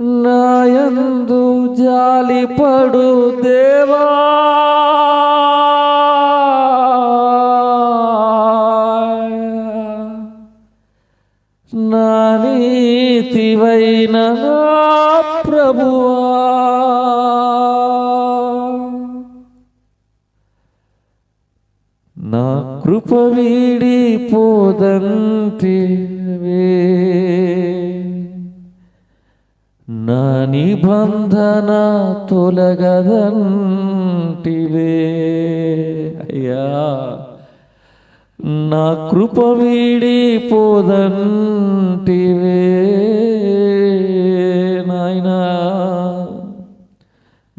నాయందు జాలిపడు దేవా. నా నీతివైన ప్రభువా. నా కృప వీడి పోదంతివే నా నిబంధన తొలగదంటివే. అయ్యా నా కృప వీడి పోదంటివే నాయనా.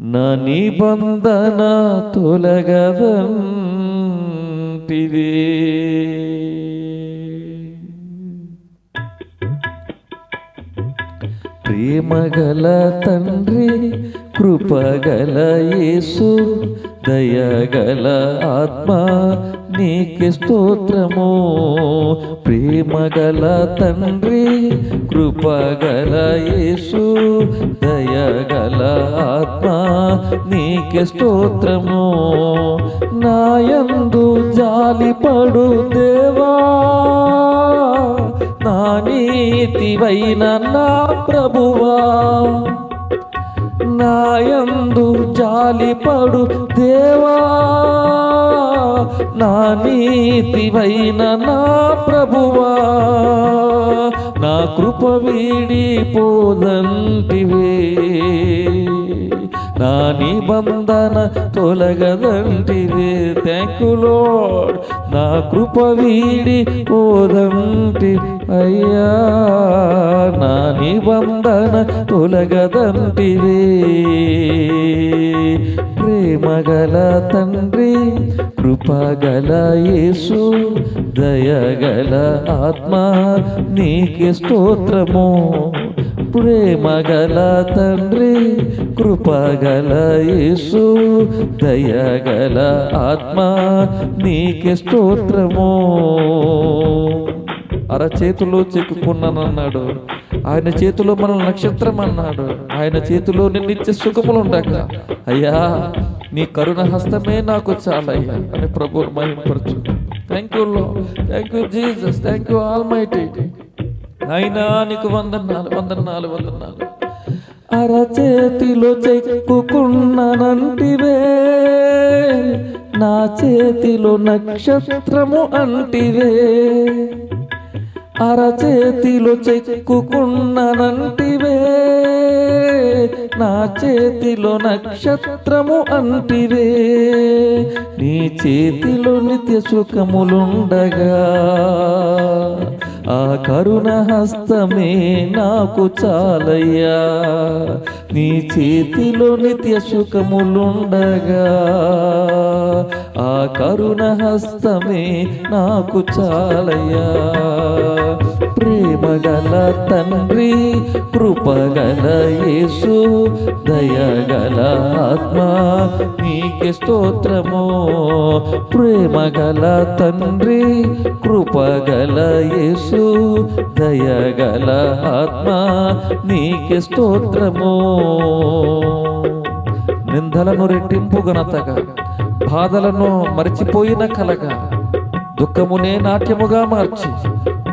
నా నిబంధన తొలగదంటివే. ప్రేమగల తండ్రి కృపగల యేసు దయగల ఆత్మ నీకే స్తోత్రము. ప్రేమగల తండ్రి కృపగల యేసు దయగల ఆత్మ నీకే స్తోత్రము. నాయందు జాలిపడు దేవా. నా నీతివైన నా ప్రభువా. నాయందు జాలిపడు దేవా. నా నీతివైన నా ప్రభువా. నా కృప వీడి పోదంటివే నా నిబంధన తొలగదంటివే థ్యాంక్ నా కృప వీడి పోదంటి. అయ్యా నా నిబంధన తొలగదంటివే ప్రేమగల తండ్రి కృపగల యేసు దయగల ఆత్మ నీకే స్తోత్రము. ప్రేమగల తండ్రి కృపగల యేసు దయగల ఆత్మ నీకే స్తోత్రము. అరచేతిలో చెక్కుకున్నానన్నాడు. ఆయన చేతిలో మనం నక్షత్రం అన్నాడు. ఆయన చేతిలో నిత్య సుఖములు ఉండక. అయ్యా నీ కరుణ హస్తమే నాకు చాలయ్యా అని ప్రభువుని మహిమపరచు thank you lord thank you Jesus thank you almighty అయినా నీకు వందనాలు వందనాలు వందనాలు. అరచేతిలో చెక్కుకున్నానంటివే నా చేతిలో నక్షత్రము అంటివే. అరచేతిలో చెక్కుకున్నానంటివే నా చేతిలో నక్షత్రము అంటివే. నీ చేతిలో నిత్య సుఖములుండగా. ఆ కరుణ హస్తమే నాకు చాలయ్యా. నీ చేతిలో నిత్య సుఖములుండగా. ఆ కరుణ హస్తమే నాకు చాలయ్యా. ప్రేమగల తండ్రి కృపగల యేసు దయగల ఆత్మ నీకే స్తోత్రము. ప్రేమగల తండ్రి కృపగల యేసు దయగల ఆత్మ నీకే స్తోత్రము. నిందలను రెట్టింపు ఘనతగా. బాధలను మరిచిపోయిన కలగా దుఃఖమునే నాట్యముగా మార్చి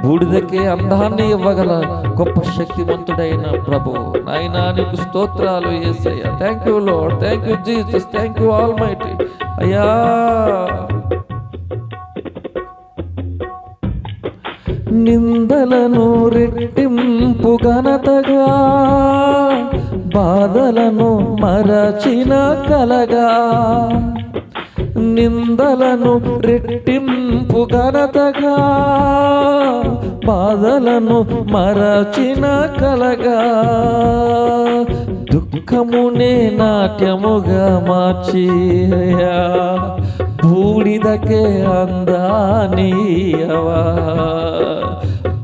బూడిదకే అందాన్ని ఇవ్వగల గొప్ప శక్తివంతుడైన ప్రభు. నాయనా నీకు స్తోత్రాలు ఏసయ్యా. Thank you lord thank you Jesus thank you almighty అయ్యా. నిందలను రెట్టింపు ఘనతగా బాధలను మరచిన కలగా నిందలను రెట్టింపు ఘనతగా బాధలను మరచిన కలగా. దుఃఖమునే నాట్యముగా మార్చి బూడిదకే అందానీయవా.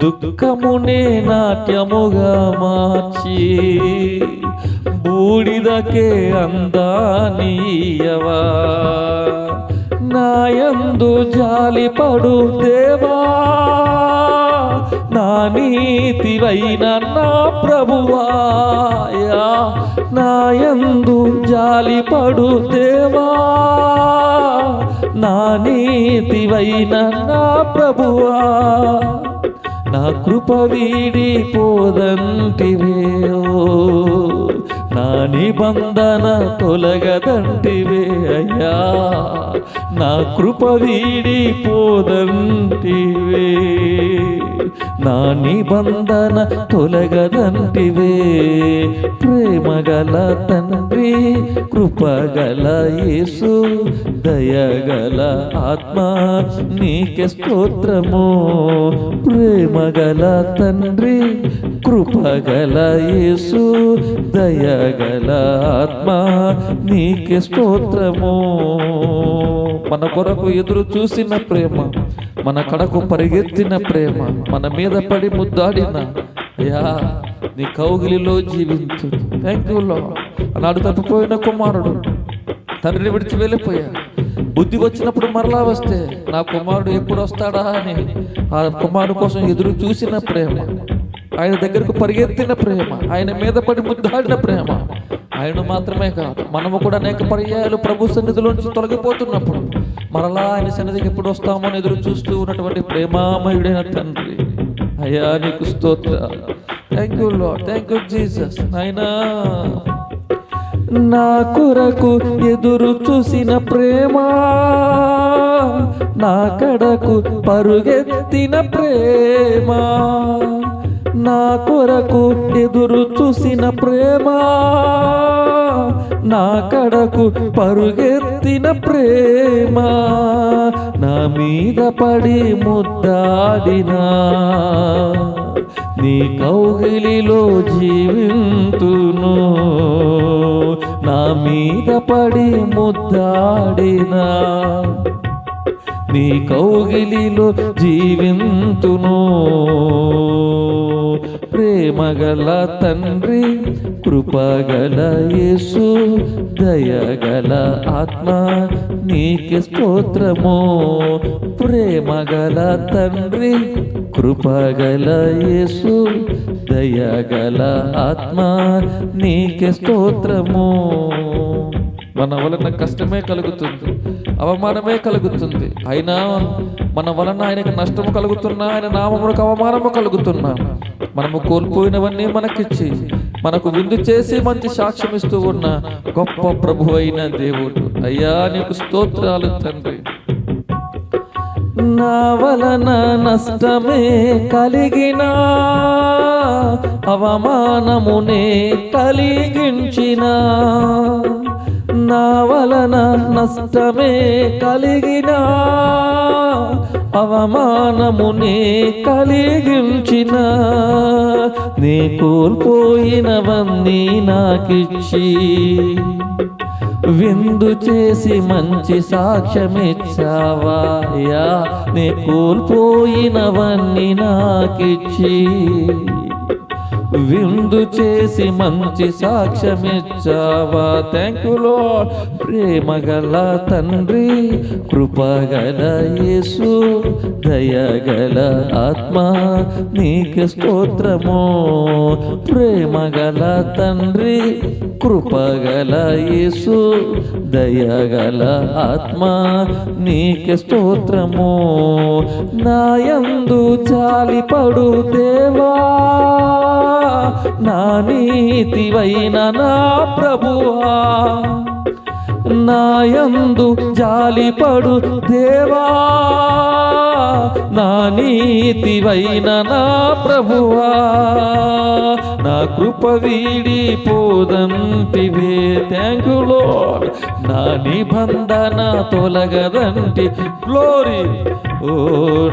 దుఃఖమునే నాట్యముగా మార్చి బూడిదకే అందానీయవా. నాయందు జాలిపడు దేవా నా నీతివైన నా ప్రభువాయా. నాయందు జాలిపడు దేవా నా నీతివైన నా ప్రభువా. నా కృప వీడి పోదంటివే నా నిబంధన తొలగదంటివే అయ్యా నా కృప వీడిపోదంటివే నా నిబంధన తొలగదంటివే ప్రేమగల తండ్రి కృపగల యేసు దయగల ఆత్మ నీకే స్తోత్రము. ప్రేమగల తండ్రి కృపగల యేసు దయగల ఆత్మ నీకే స్తోత్రము. మన కొరకు ఎదురు చూసిన ప్రేమ మన కడకు పరిగెత్తిన ప్రేమ మన మీద పడి ముద్దాడిన యా నీ కౌగిలిలో జీవించు. థ్యాంక్ యూ లో అన్నాడు తప్పిపోయిన కుమారుడు. తండ్రిని విడిచి వెళ్ళిపోయా. బుద్ధి వచ్చినప్పుడు మరలా వస్తే నా కుమారుడు ఎప్పుడు వస్తాడా అని ఆ కుమారుడు కోసం ఎదురు చూసిన ప్రేమ. ఆయన దగ్గరకు పరిగెత్తిన ప్రేమ ఆయన మీద పడి ముద్దాడిన ప్రేమ. ఆయన మాత్రమే కాదు మనము కూడా అనేక పర్యాయాలు ప్రభు సన్నిధిలోంచి తొలగిపోతున్నప్పుడు మరలా ఆయన సన్నిధికి ఎప్పుడు వస్తామో ఎదురు చూస్తూ ఉన్నటువంటి ప్రేమామయుడైన తండ్రి. అయ్యా నీకు స్తోత్ర thank you lord thank you Jesus అయినా నా కొరకు ఎదురు చూసిన ప్రేమ నా కడకు పరుగెత్తిన ప్రేమ. నా కొరకు ఎదురు చూసిన ప్రేమ నా కడకు పరుగెత్తిన ప్రేమ నా మీద పడి ముద్దాడినా నీ కౌగిలిలో జీవింతును నా మీద పడి ముద్దాడినా. నీ కౌగిలిలో జీవింతును. ప్రేమగల తండ్రి కృపగల యేసు దయగల ఆత్మ నీకే స్తోత్రము. ప్రేమగల తండ్రి కృపగల యేసు దయగల ఆత్మ నీకే స్తోత్రము. మన వలన కష్టమే కలుగుతుంది అవమానమే కలుగుతుంది. అయినా మన వలన ఆయనకు నష్టము కలుగుతున్నా ఆయన నామములకు అవమానము కలుగుతున్నా. మనము కోల్పోయినవన్నీ మనకిచ్చి మనకు విందు చేసి మంచి సాక్ష్యం ఇస్తూ ఉన్న గొప్ప ప్రభు అయిన దేవుడు. అయ్యా నీకు స్తోత్రాలు తండ్రి. నా వలన నష్టమే కలిగిన అవమానమునే కలిగించిన. నా వలన నష్టమే కలిగిన అవమానమునే కలిగించిన. నీ కోల్పోయినవన్నీ నాకిచ్చి విందు చేసి మంచి సాక్ష్యమిచ్చావాయా నే కోల్పోయినవన్నీ నాకిచ్చి. విందు చేసి మంచి సాక్ష్యమిచ్చావా? థ్యాంక్ ప్రేమగల తండ్రి కృపగల యేసు దయగల ఆత్మ నీకు స్తోత్రము. ప్రేమగల తండ్రి కృపగల యేసు దయగల ఆత్మ నీకు స్తోత్రము. నాయందు జాలిపడు దేవా. నా నీతివైన నా ప్రభువా నాయందు జాలిపడు దేవా. నా నీతివైన నా ప్రభువా నా కృప వీడి పోదంటివే థ్యాంక్ యూ లోడ్ నా నిబంధన తొలగదంటి. గ్లోరీ ఓ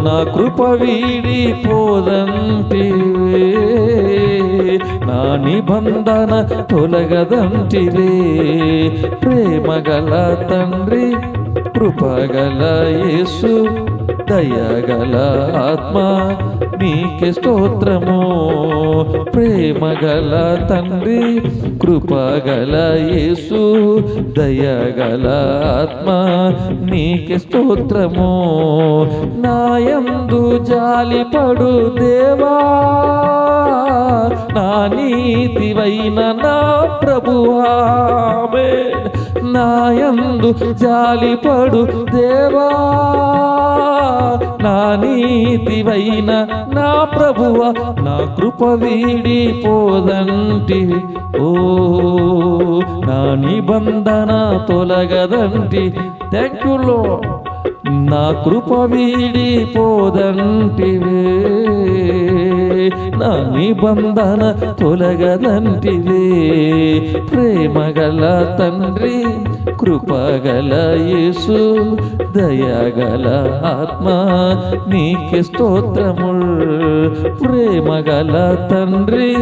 నా కృప వీడి పోదంటివే నా నిబంధన తొలగదంటివే. ప్రేమగల తండ్రి కృపగల యేసు. దయగల ఆత్మ నీకే స్తోత్రము. ప్రేమగల తండ్రి కృపగల యేసు దయగల ఆత్మ నీకే స్తోత్రము. నాయందు జాలిపడు దేవా నా నీతివైన నా ప్రభువా. నాయందు జాలిపడు దేవా. నా నీతివైన నా ప్రభువ నా కృప వీడి పోదంటి ఓ నా నిబంధన తొలగదంటి. థ్యాంక్ యూ నా కృప వీడి పోదంటివే నా నిబంధన తొలగదంటివే ప్రేమగల తండ్రి కృపగల యేసు దయగల ఆత్మ నీకే స్తోత్రముల్. ప్రేమగల తండ్రి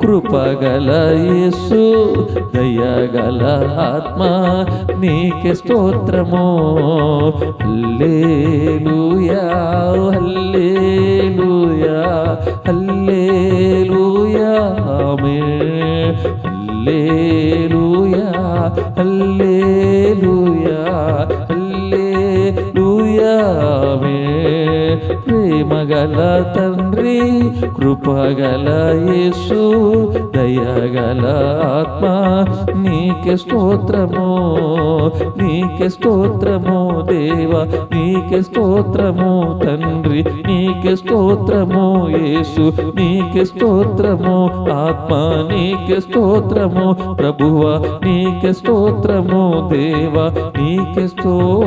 కృపగల యేసు దయగల ఆత్మ నీకే స్తోత్రము. హల్లేలూయా హల్లేలూయా హల్లేలూయా ఆమేన్. హల్లేలూయా హల్లేలూయా Oh. ప్రేమగల తండ్రి కృపగల యేసు దయగల ఆత్మ నీకే స్తోత్రము నీకే స్తోత్రము దేవా నీకే స్తోత్రము తండ్రి నీకే స్తోత్రము యేసు నీకే స్తోత్రము ఆత్మ నీకే స్తోత్రము ప్రభువ నీకే స్తోత్రము దేవా నీకే స్తోత్రము.